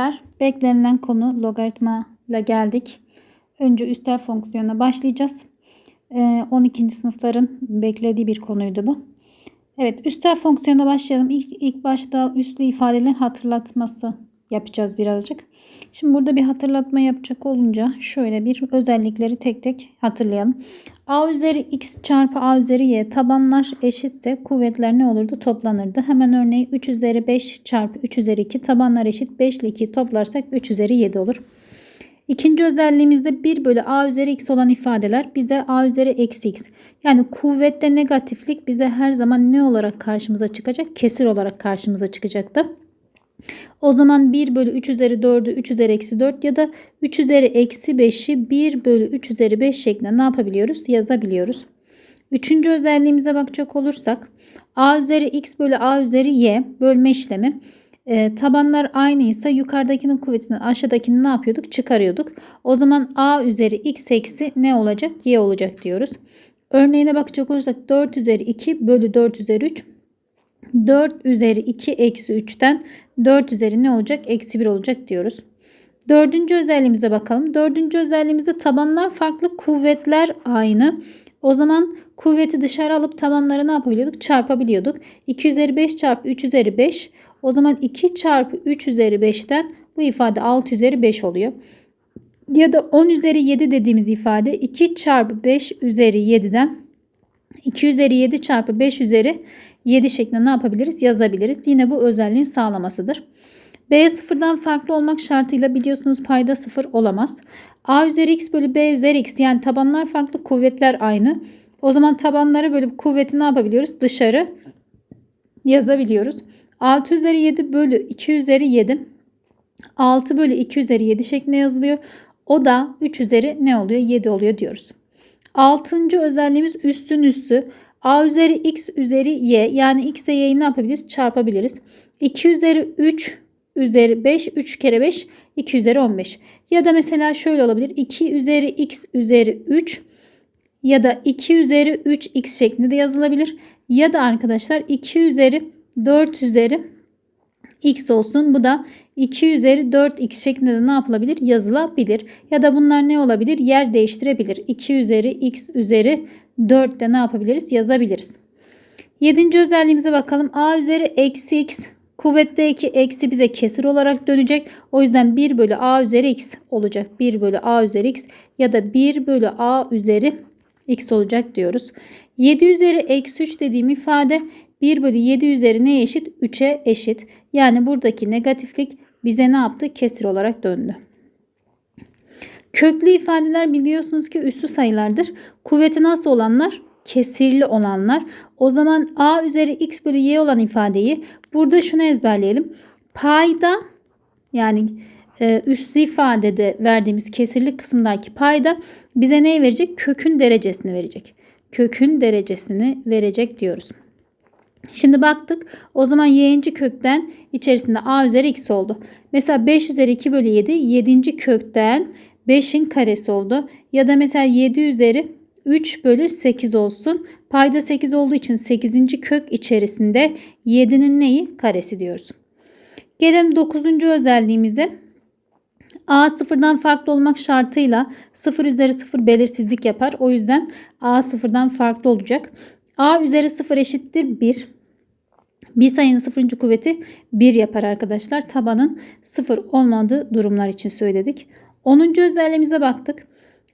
gençler beklenilen konu logaritma ile geldik. Önce üstel fonksiyona başlayacağız. Ee, 12. sınıfların beklediği bir konuydu bu. Evet üstel fonksiyona başlayalım. İlk, ilk başta üslü ifadelerin hatırlatması yapacağız birazcık. Şimdi burada bir hatırlatma yapacak olunca şöyle bir özellikleri tek tek hatırlayalım. A üzeri x çarpı A üzeri y tabanlar eşitse kuvvetler ne olurdu? Toplanırdı. Hemen örneği 3 üzeri 5 çarpı 3 üzeri 2 tabanlar eşit 5 ile 2'yi toplarsak 3 üzeri 7 olur. İkinci özelliğimizde 1 bölü a üzeri x olan ifadeler bize a üzeri eksi x. Yani kuvvette negatiflik bize her zaman ne olarak karşımıza çıkacak? Kesir olarak karşımıza çıkacaktı. O zaman 1 bölü 3 üzeri 4'ü 3 üzeri eksi 4 ya da 3 üzeri eksi 5'i 1 bölü 3 üzeri 5 şeklinde ne yapabiliyoruz? Yazabiliyoruz. Üçüncü özelliğimize bakacak olursak a üzeri x bölü a üzeri y bölme işlemi. E, tabanlar aynıysa yukarıdakinin kuvvetinden aşağıdakini ne yapıyorduk? Çıkarıyorduk. O zaman a üzeri x eksi ne olacak? y olacak diyoruz. Örneğine bakacak olursak 4 üzeri 2 bölü 4 üzeri 3 4 üzeri 2 eksi 3'ten 4 üzeri ne olacak? Eksi 1 olacak diyoruz. Dördüncü özelliğimize bakalım. Dördüncü özelliğimizde tabanlar farklı, kuvvetler aynı. O zaman kuvveti dışarı alıp tabanları ne yapabiliyorduk? Çarpabiliyorduk. 2 üzeri 5 çarpı 3 üzeri 5. O zaman 2 çarpı 3 üzeri 5'ten bu ifade 6 üzeri 5 oluyor. Ya da 10 üzeri 7 dediğimiz ifade 2 çarpı 5 üzeri 7'den 2 üzeri 7 çarpı 5 üzeri 7 şeklinde ne yapabiliriz? Yazabiliriz. Yine bu özelliğin sağlamasıdır. B sıfırdan farklı olmak şartıyla biliyorsunuz payda sıfır olamaz. A üzeri x bölü B üzeri x yani tabanlar farklı kuvvetler aynı. O zaman tabanları bölüp kuvveti ne yapabiliyoruz? Dışarı yazabiliyoruz. 6 üzeri 7 bölü 2 üzeri 7 6 bölü 2 üzeri 7 şeklinde yazılıyor. O da 3 üzeri ne oluyor? 7 oluyor diyoruz. Altıncı özelliğimiz üstün üssü. A üzeri x üzeri y yani x ile y'yi ne yapabiliriz? Çarpabiliriz. 2 üzeri 3 üzeri 5 3 kere 5 2 üzeri 15. Ya da mesela şöyle olabilir. 2 üzeri x üzeri 3 ya da 2 üzeri 3x şeklinde de yazılabilir. Ya da arkadaşlar 2 üzeri 4 üzeri x olsun. Bu da 2 üzeri 4x şeklinde de ne yapılabilir? Yazılabilir. Ya da bunlar ne olabilir? Yer değiştirebilir. 2 üzeri x üzeri 4 de ne yapabiliriz? Yazabiliriz. Yedinci özelliğimize bakalım. a üzeri eksi x kuvvetteki eksi bize kesir olarak dönecek. O yüzden 1 bölü a üzeri x olacak. 1 bölü a üzeri x ya da 1 bölü a üzeri x olacak diyoruz. 7 üzeri eksi 3 dediğim ifade 1 bölü 7 üzeri neye eşit? 3'e eşit. Yani buradaki negatiflik bize ne yaptı? Kesir olarak döndü. Köklü ifadeler biliyorsunuz ki üstü sayılardır. Kuvveti nasıl olanlar? Kesirli olanlar. O zaman a üzeri x bölü y olan ifadeyi burada şunu ezberleyelim. Payda yani e, üslü ifadede verdiğimiz kesirli kısımdaki payda bize neyi verecek? Kökün derecesini verecek. Kökün derecesini verecek diyoruz. Şimdi baktık. O zaman y'inci kökten içerisinde a üzeri x oldu. Mesela 5 üzeri 2 bölü 7 7. kökten 5'in karesi oldu. Ya da mesela 7 üzeri 3 bölü 8 olsun. Payda 8 olduğu için 8. kök içerisinde 7'nin neyi? Karesi diyoruz. Gelelim 9. özelliğimize. A sıfırdan farklı olmak şartıyla 0 üzeri 0 belirsizlik yapar. O yüzden A sıfırdan farklı olacak. A üzeri 0 eşittir 1. Bir sayının sıfırıncı kuvveti 1 yapar arkadaşlar. Tabanın 0 olmadığı durumlar için söyledik. 10. özelliğimize baktık.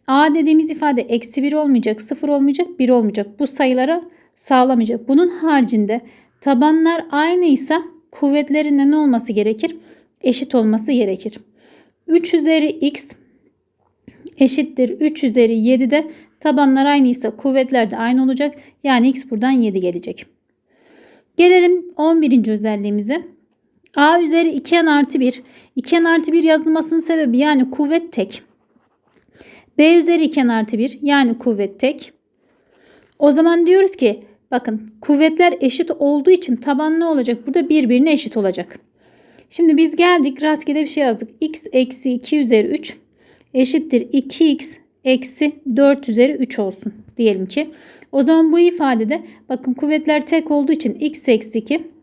A dediğimiz ifade eksi 1 olmayacak, 0 olmayacak, 1 olmayacak. Bu sayılara sağlamayacak. Bunun haricinde tabanlar aynıysa kuvvetlerinin ne olması gerekir? Eşit olması gerekir. 3 üzeri x eşittir 3 üzeri 7 de tabanlar aynıysa kuvvetler de aynı olacak. Yani x buradan 7 gelecek. Gelelim 11. özelliğimize. A üzeri 2n artı 1. 2n artı 1 yazılmasının sebebi yani kuvvet tek. B üzeri 2n artı 1 yani kuvvet tek. O zaman diyoruz ki bakın kuvvetler eşit olduğu için taban ne olacak? Burada birbirine eşit olacak. Şimdi biz geldik rastgele bir şey yazdık. x eksi 2 üzeri 3 eşittir 2x eksi 4 üzeri 3 olsun diyelim ki. O zaman bu ifadede bakın kuvvetler tek olduğu için x eksi 2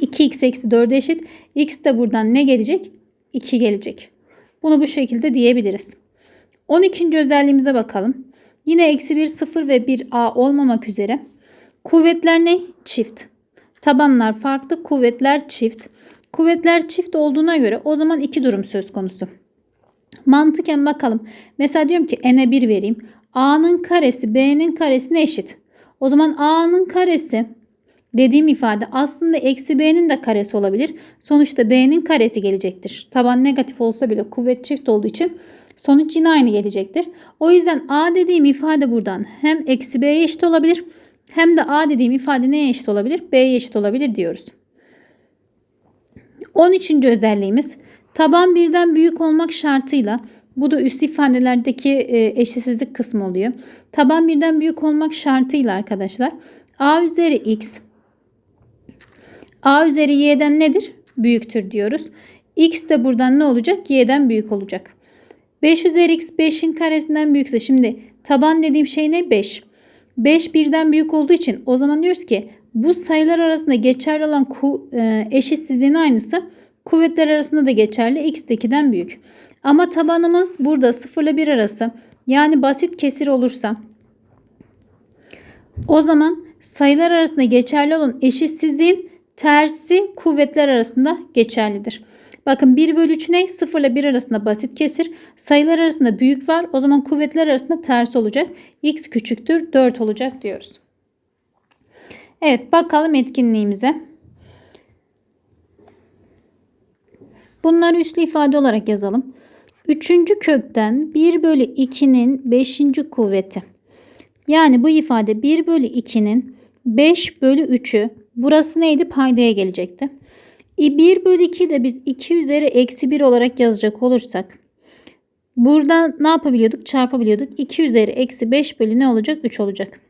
2x eksi 4 eşit. x de buradan ne gelecek? 2 gelecek. Bunu bu şekilde diyebiliriz. 12. özelliğimize bakalım. Yine eksi 1, 0 ve 1a olmamak üzere. Kuvvetler ne? Çift. Tabanlar farklı, kuvvetler çift. Kuvvetler çift olduğuna göre o zaman iki durum söz konusu. Mantıken bakalım. Mesela diyorum ki n'e 1 vereyim. a'nın karesi b'nin karesine eşit. O zaman a'nın karesi dediğim ifade aslında eksi b'nin de karesi olabilir. Sonuçta b'nin karesi gelecektir. Taban negatif olsa bile kuvvet çift olduğu için sonuç yine aynı gelecektir. O yüzden a dediğim ifade buradan hem eksi b'ye eşit olabilir hem de a dediğim ifade neye eşit olabilir? b'ye eşit olabilir diyoruz. 13. özelliğimiz taban birden büyük olmak şartıyla bu da üst ifadelerdeki e, eşitsizlik kısmı oluyor. Taban birden büyük olmak şartıyla arkadaşlar a üzeri x a üzeri y'den nedir? Büyüktür diyoruz. x de buradan ne olacak? y'den büyük olacak. 5 üzeri x 5'in karesinden büyükse şimdi taban dediğim şey ne? 5. 5 birden büyük olduğu için o zaman diyoruz ki bu sayılar arasında geçerli olan ku, e, eşitsizliğin aynısı kuvvetler arasında da geçerli. x de 2'den büyük. Ama tabanımız burada 0 ile 1 arası. Yani basit kesir olursa o zaman sayılar arasında geçerli olan eşitsizliğin tersi kuvvetler arasında geçerlidir. Bakın 1 bölü 3 ne? 0 ile 1 arasında basit kesir. Sayılar arasında büyük var. O zaman kuvvetler arasında ters olacak. X küçüktür 4 olacak diyoruz. Evet bakalım etkinliğimize. Bunları üslü ifade olarak yazalım. Üçüncü kökten 1 bölü 2'nin 5. kuvveti. Yani bu ifade 1 bölü 2'nin 5 bölü 3'ü. Burası neydi? Paydaya gelecekti. 1 bölü 2 de biz 2 üzeri eksi 1 olarak yazacak olursak. Burada ne yapabiliyorduk? Çarpabiliyorduk. 2 üzeri eksi 5 bölü ne olacak? 3 olacak.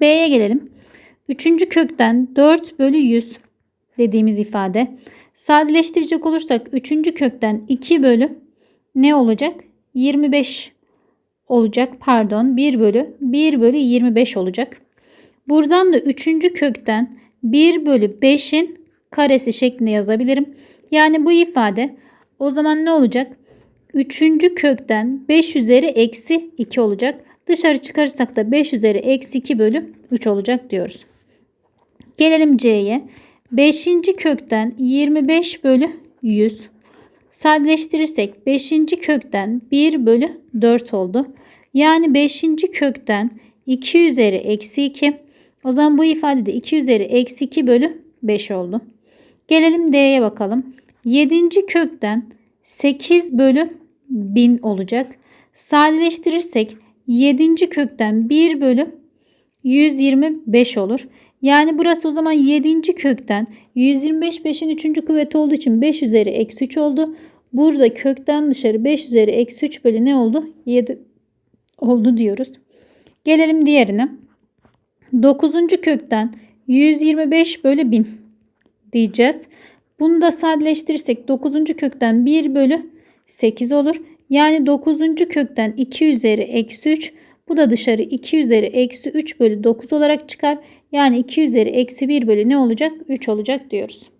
B'ye gelelim. Üçüncü kökten 4 bölü 100 dediğimiz ifade. Sadeleştirecek olursak üçüncü kökten 2 bölü ne olacak? 25 olacak. Pardon 1 bölü 1 bölü 25 olacak. Buradan da üçüncü kökten 1 bölü 5'in karesi şeklinde yazabilirim. Yani bu ifade o zaman ne olacak? Üçüncü kökten 5 üzeri eksi 2 olacak. Dışarı çıkarırsak da 5 üzeri eksi 2 bölü 3 olacak diyoruz. Gelelim C'ye. 5. kökten 25 bölü 100. Sadeleştirirsek 5. kökten 1 bölü 4 oldu. Yani 5. kökten 2 üzeri eksi 2. O zaman bu ifadede 2 üzeri eksi 2 bölü 5 oldu. Gelelim D'ye bakalım. 7. kökten 8 bölü 1000 olacak. Sadeleştirirsek 7. kökten 1 bölü 125 olur. Yani burası o zaman 7. kökten 125 5'in 3. kuvveti olduğu için 5 üzeri eksi 3 oldu. Burada kökten dışarı 5 üzeri eksi 3 bölü ne oldu? 7 oldu diyoruz. Gelelim diğerine. 9. kökten 125 bölü 1000 diyeceğiz. Bunu da sadeleştirirsek 9. kökten 1 bölü 8 olur. Yani 9. kökten 2 üzeri eksi 3. Bu da dışarı 2 üzeri eksi 3 bölü 9 olarak çıkar. Yani 2 üzeri eksi 1 bölü ne olacak? 3 olacak diyoruz.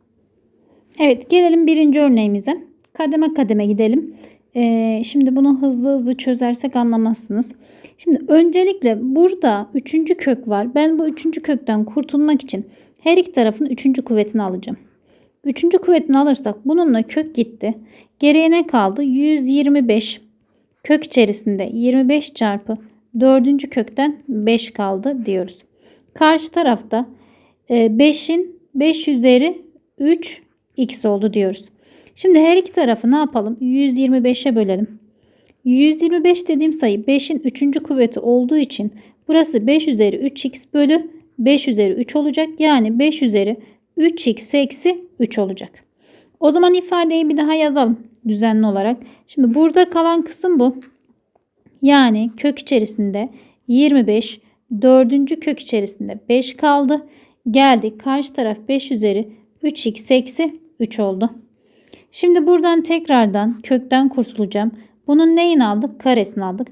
Evet gelelim birinci örneğimize. Kademe kademe gidelim. Ee, şimdi bunu hızlı hızlı çözersek anlamazsınız. Şimdi öncelikle burada üçüncü kök var. Ben bu üçüncü kökten kurtulmak için her iki tarafın üçüncü kuvvetini alacağım. Üçüncü kuvvetini alırsak bununla kök gitti. Geriye ne kaldı? 125 kök içerisinde 25 çarpı dördüncü kökten 5 kaldı diyoruz. Karşı tarafta 5'in e, 5 üzeri 3 x oldu diyoruz. Şimdi her iki tarafı ne yapalım? 125'e bölelim. 125 dediğim sayı 5'in 3. kuvveti olduğu için burası 5 üzeri 3x bölü 5 üzeri 3 olacak. Yani 5 üzeri 3x eksi 3 olacak. O zaman ifadeyi bir daha yazalım düzenli olarak. Şimdi burada kalan kısım bu. Yani kök içerisinde 25 dördüncü kök içerisinde 5 kaldı. Geldik karşı taraf 5 üzeri 3x eksi 3 oldu. Şimdi buradan tekrardan kökten kurtulacağım. Bunun neyini aldık? Karesini aldık.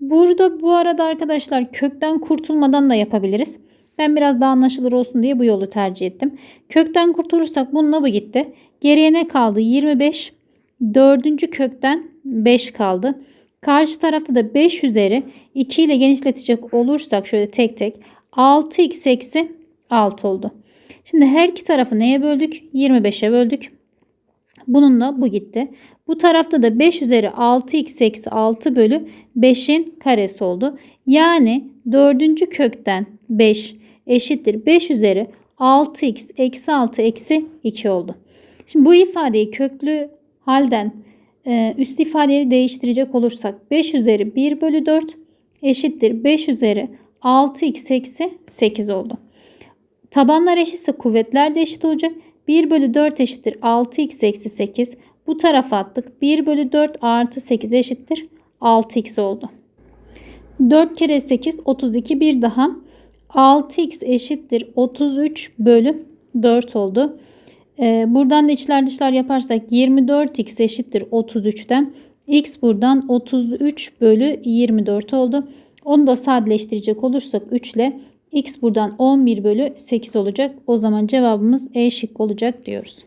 Burada bu arada arkadaşlar kökten kurtulmadan da yapabiliriz. Ben biraz daha anlaşılır olsun diye bu yolu tercih ettim. Kökten kurtulursak bununla bu gitti. Geriye ne kaldı? 25 Dördüncü kökten 5 kaldı. Karşı tarafta da 5 üzeri 2 ile genişletecek olursak şöyle tek tek 6x eksi 6 oldu. Şimdi her iki tarafı neye böldük? 25'e böldük. Bununla bu gitti. Bu tarafta da 5 üzeri 6x eksi 6 bölü 5'in karesi oldu. Yani dördüncü kökten 5 eşittir 5 üzeri 6x eksi 6 eksi 2 oldu. Şimdi bu ifadeyi köklü halden e, üst ifadeyi değiştirecek olursak 5 üzeri 1 bölü 4 eşittir 5 üzeri 6x eksi 8 oldu. Tabanlar eşitse kuvvetler de eşit olacak. 1 bölü 4 eşittir 6x eksi 8. Bu tarafa attık. 1 bölü 4 artı 8 eşittir 6x oldu. 4 kere 8 32 bir daha 6x eşittir 33 bölü 4 oldu. Ee, buradan da içler dışlar yaparsak 24x eşittir 33'ten. x buradan 33 bölü 24 oldu. Onu da sadeleştirecek olursak 3 ile x buradan 11 bölü 8 olacak. O zaman cevabımız E şık olacak diyoruz.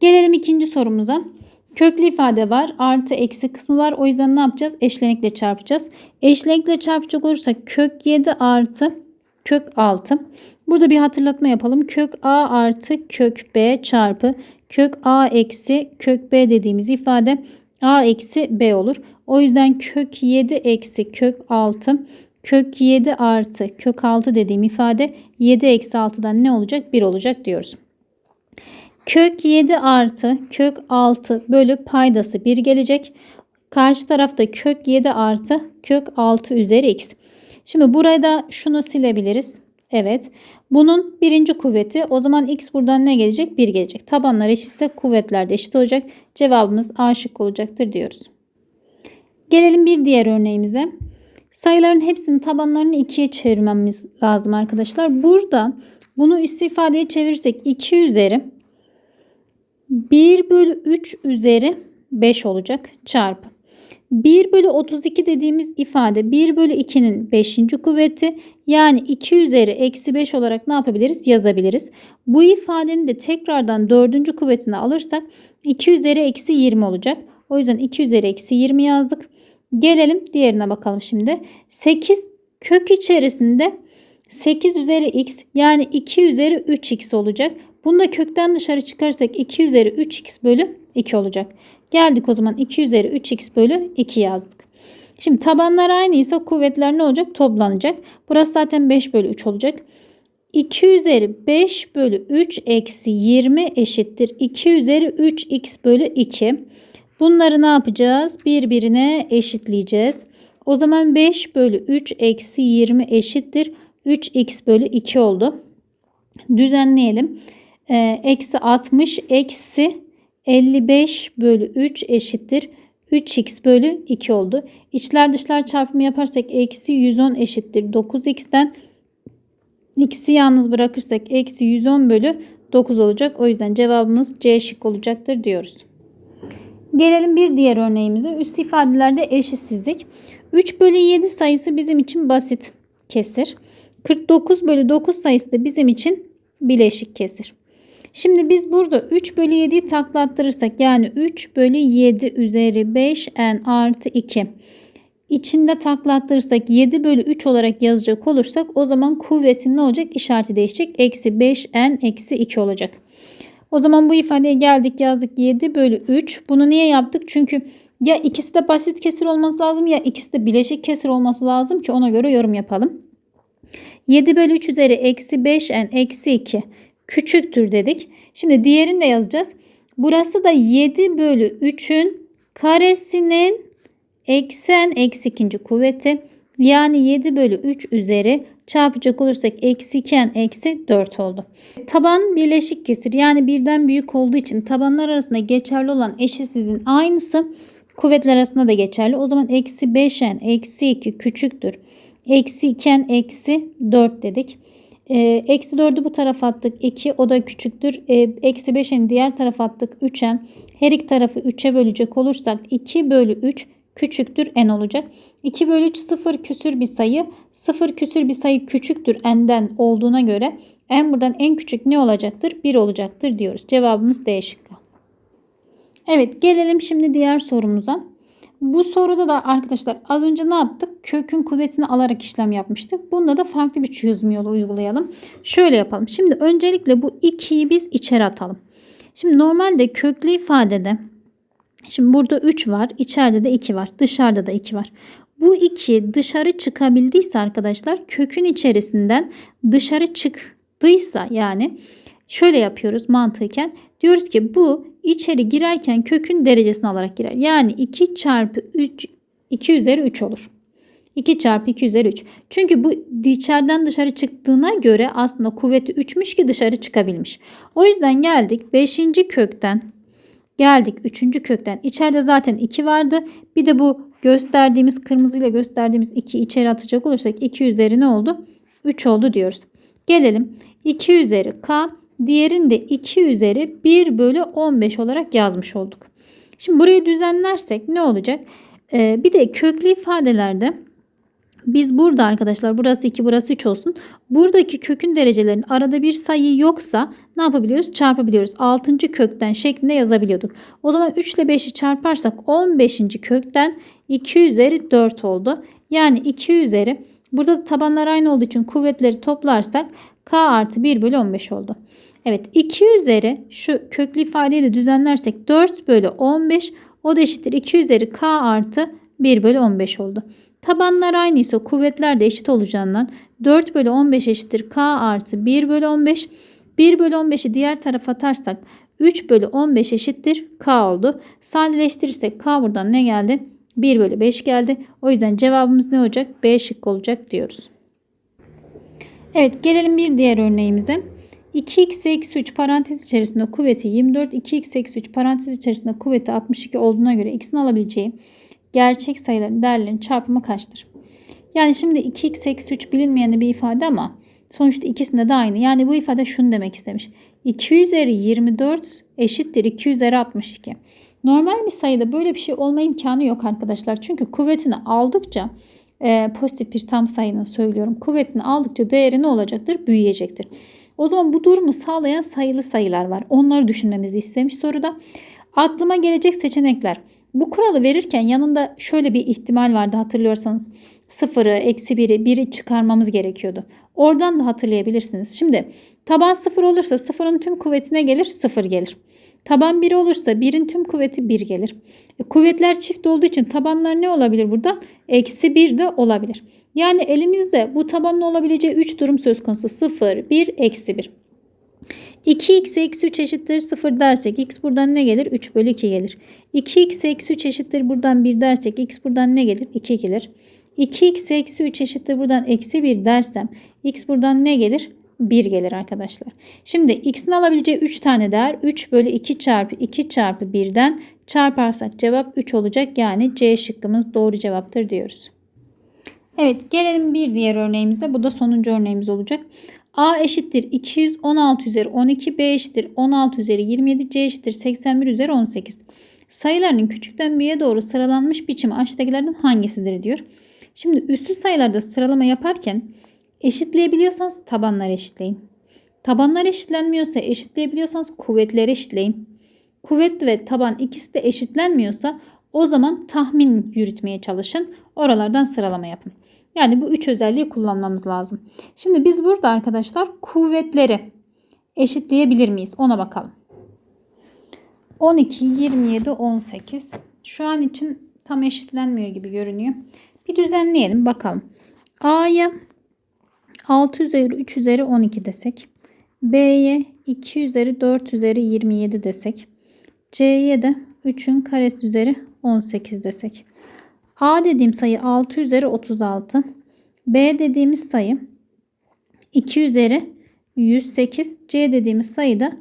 Gelelim ikinci sorumuza. Köklü ifade var. Artı eksi kısmı var. O yüzden ne yapacağız? Eşlenikle çarpacağız. Eşlenikle çarpacak olursak kök 7 artı kök 6. Burada bir hatırlatma yapalım. Kök a artı kök b çarpı kök a eksi kök b dediğimiz ifade a eksi b olur. O yüzden kök 7 eksi kök 6 kök 7 artı kök 6 dediğim ifade 7 eksi 6'dan ne olacak? 1 olacak diyoruz. Kök 7 artı kök 6 bölü paydası 1 gelecek. Karşı tarafta kök 7 artı kök 6 üzeri x. Şimdi burada şunu silebiliriz. Evet. Bunun birinci kuvveti. O zaman x buradan ne gelecek? 1 gelecek. Tabanlar eşitse kuvvetler de eşit olacak. Cevabımız A şık olacaktır diyoruz. Gelelim bir diğer örneğimize. Sayıların hepsinin tabanlarını 2'ye çevirmemiz lazım arkadaşlar. Burada bunu üst ifadeye çevirirsek 2 üzeri 1 bölü 3 üzeri 5 olacak çarpı. 1 bölü 32 dediğimiz ifade 1 bölü 2'nin 5. kuvveti yani 2 üzeri eksi 5 olarak ne yapabiliriz? Yazabiliriz. Bu ifadenin de tekrardan 4. kuvvetini alırsak 2 üzeri eksi 20 olacak. O yüzden 2 üzeri eksi 20 yazdık. Gelelim diğerine bakalım şimdi. 8 kök içerisinde 8 üzeri x yani 2 üzeri 3x olacak. Bunu da kökten dışarı çıkarsak 2 üzeri 3x bölü 2 olacak. Geldik o zaman 2 üzeri 3x bölü 2 yazdık. Şimdi tabanlar aynıysa kuvvetler ne olacak? Toplanacak. Burası zaten 5 bölü 3 olacak. 2 üzeri 5 bölü 3 eksi 20 eşittir. 2 üzeri 3x bölü 2. Bunları ne yapacağız? Birbirine eşitleyeceğiz. O zaman 5 bölü 3 eksi 20 eşittir. 3x bölü 2 oldu. Düzenleyelim. Ee, eksi 60 eksi 55 bölü 3 eşittir. 3x bölü 2 oldu. İçler dışlar çarpımı yaparsak eksi 110 eşittir. 9x'ten x'i yalnız bırakırsak eksi 110 bölü 9 olacak. O yüzden cevabımız C şık olacaktır diyoruz. Gelelim bir diğer örneğimize. Üst ifadelerde eşitsizlik. 3 bölü 7 sayısı bizim için basit kesir. 49 bölü 9 sayısı da bizim için bileşik kesir. Şimdi biz burada 3 bölü 7'yi taklattırırsak yani 3 bölü 7 üzeri 5 n artı 2 içinde taklattırırsak 7 bölü 3 olarak yazacak olursak o zaman kuvvetin ne olacak? İşareti değişecek. Eksi 5 n eksi 2 olacak. O zaman bu ifadeye geldik yazdık 7 bölü 3. Bunu niye yaptık? Çünkü ya ikisi de basit kesir olması lazım ya ikisi de bileşik kesir olması lazım ki ona göre yorum yapalım. 7 bölü 3 üzeri eksi 5 n eksi 2 küçüktür dedik. Şimdi diğerini de yazacağız. Burası da 7 bölü 3'ün karesinin eksen eksi ikinci kuvveti. Yani 7 bölü 3 üzeri çarpacak olursak eksi 2 eksi 4 oldu. Taban birleşik kesir yani birden büyük olduğu için tabanlar arasında geçerli olan eşitsizliğin aynısı kuvvetler arasında da geçerli. O zaman eksi 5n eksi 2 küçüktür. Eksi 2n eksi 4 dedik. E, eksi 4'ü bu tarafa attık 2 o da küçüktür. E, eksi 5'in diğer tarafa attık 3'en. Her iki tarafı 3'e bölecek olursak 2 bölü 3 küçüktür n olacak. 2 bölü 3 sıfır küsür bir sayı. Sıfır küsür bir sayı küçüktür n'den olduğuna göre n buradan en küçük ne olacaktır? 1 olacaktır diyoruz. Cevabımız D şıkkı. Evet gelelim şimdi diğer sorumuza. Bu soruda da arkadaşlar az önce ne yaptık? Kökün kuvvetini alarak işlem yapmıştık. Bunda da farklı bir çözüm yolu uygulayalım. Şöyle yapalım. Şimdi öncelikle bu 2'yi biz içeri atalım. Şimdi normalde köklü ifadede şimdi burada 3 var. içeride de 2 var. Dışarıda da 2 var. Bu 2 dışarı çıkabildiyse arkadaşlar kökün içerisinden dışarı çıktıysa yani şöyle yapıyoruz mantıken. Diyoruz ki bu içeri girerken kökün derecesini alarak girer. Yani 2 çarpı 3 2 üzeri 3 olur. 2 çarpı 2 üzeri 3. Çünkü bu içeriden dışarı çıktığına göre aslında kuvveti 3'müş ki dışarı çıkabilmiş. O yüzden geldik 5. kökten geldik 3. kökten. İçeride zaten 2 vardı. Bir de bu gösterdiğimiz kırmızıyla gösterdiğimiz 2 içeri atacak olursak 2 üzeri ne oldu? 3 oldu diyoruz. Gelelim 2 üzeri k Diğerinde 2 üzeri 1 bölü 15 olarak yazmış olduk. Şimdi burayı düzenlersek ne olacak? Ee, bir de köklü ifadelerde biz burada arkadaşlar burası 2 burası 3 olsun. Buradaki kökün derecelerinin arada bir sayı yoksa ne yapabiliyoruz? Çarpabiliyoruz. 6. kökten şeklinde yazabiliyorduk. O zaman 3 ile 5'i çarparsak 15. kökten 2 üzeri 4 oldu. Yani 2 üzeri burada da tabanlar aynı olduğu için kuvvetleri toplarsak k artı 1 bölü 15 oldu. Evet 2 üzeri şu köklü ifadeyi de düzenlersek 4 bölü 15 o da eşittir 2 üzeri k artı 1 bölü 15 oldu. Tabanlar aynı ise kuvvetler de eşit olacağından 4 bölü 15 eşittir k artı 1 bölü 15. 1 bölü 15'i diğer tarafa atarsak 3 bölü 15 eşittir k oldu. Sadeleştirirsek k buradan ne geldi? 1 bölü 5 geldi. O yüzden cevabımız ne olacak? B şıkkı olacak diyoruz. Evet gelelim bir diğer örneğimize. 2x eksi 3 parantez içerisinde kuvveti 24, 2x eksi 3 parantez içerisinde kuvveti 62 olduğuna göre x'in alabileceği gerçek sayıların değerlerinin çarpımı kaçtır? Yani şimdi 2x eksi 3 bilinmeyen bir ifade ama sonuçta ikisinde de aynı. Yani bu ifade şunu demek istemiş. 2 üzeri 24 eşittir 2 üzeri 62. Normal bir sayıda böyle bir şey olma imkanı yok arkadaşlar. Çünkü kuvvetini aldıkça e, pozitif bir tam sayının söylüyorum. Kuvvetini aldıkça değeri ne olacaktır? Büyüyecektir. O zaman bu durumu sağlayan sayılı sayılar var. Onları düşünmemizi istemiş soruda. Aklıma gelecek seçenekler. Bu kuralı verirken yanında şöyle bir ihtimal vardı hatırlıyorsanız. Sıfırı, eksi biri, biri çıkarmamız gerekiyordu. Oradan da hatırlayabilirsiniz. Şimdi taban sıfır olursa sıfırın tüm kuvvetine gelir, sıfır gelir. Taban 1 olursa 1'in tüm kuvveti 1 gelir. E, kuvvetler çift olduğu için tabanlar ne olabilir burada? Eksi 1 de olabilir. Yani elimizde bu tabanın olabileceği 3 durum söz konusu. 0, 1, eksi 1. 2x eksi 3 eşittir 0 dersek x buradan ne gelir? 3 bölü 2 gelir. 2x eksi 3 eşittir buradan 1 dersek x buradan ne gelir? 2 gelir. 2x eksi 3 eşittir buradan eksi 1 dersem x buradan ne gelir? 1 gelir arkadaşlar. Şimdi x'in alabileceği 3 tane değer 3 bölü 2 çarpı 2 çarpı 1'den çarparsak cevap 3 olacak. Yani C şıkkımız doğru cevaptır diyoruz. Evet gelelim bir diğer örneğimize. Bu da sonuncu örneğimiz olacak. A eşittir 216 üzeri 12, B eşittir 16 üzeri 27, C eşittir 81 üzeri 18. Sayılarının küçükten büyüğe doğru sıralanmış biçimi aşağıdakilerden hangisidir diyor. Şimdi üstü sayılarda sıralama yaparken eşitleyebiliyorsanız tabanlar eşitleyin. Tabanlar eşitlenmiyorsa eşitleyebiliyorsanız kuvvetleri eşitleyin. Kuvvet ve taban ikisi de eşitlenmiyorsa o zaman tahmin yürütmeye çalışın. Oralardan sıralama yapın. Yani bu üç özelliği kullanmamız lazım. Şimdi biz burada arkadaşlar kuvvetleri eşitleyebilir miyiz? Ona bakalım. 12, 27, 18. Şu an için tam eşitlenmiyor gibi görünüyor. Bir düzenleyelim bakalım. A'ya 6 üzeri 3 üzeri 12 desek. B'ye 2 üzeri 4 üzeri 27 desek. C'ye de 3'ün karesi üzeri 18 desek. A dediğim sayı 6 üzeri 36. B dediğimiz sayı 2 üzeri 108. C dediğimiz sayı da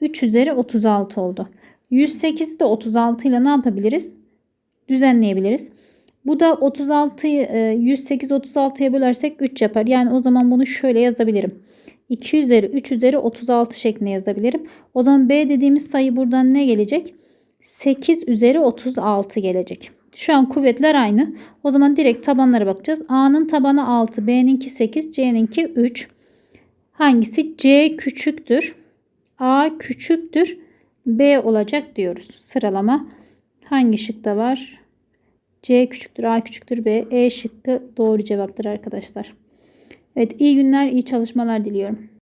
3 üzeri 36 oldu. 108'i de 36 ile ne yapabiliriz? Düzenleyebiliriz. Bu da 36'yı 108 36'ya bölersek 3 yapar. Yani o zaman bunu şöyle yazabilirim. 2 üzeri 3 üzeri 36 şeklinde yazabilirim. O zaman B dediğimiz sayı buradan ne gelecek? 8 üzeri 36 gelecek. Şu an kuvvetler aynı. O zaman direkt tabanlara bakacağız. A'nın tabanı 6, B'ninki 8, C'ninki 3. Hangisi? C küçüktür. A küçüktür. B olacak diyoruz. Sıralama hangi şıkta var? C küçüktür, A küçüktür, B. E şıkkı doğru cevaptır arkadaşlar. Evet iyi günler, iyi çalışmalar diliyorum.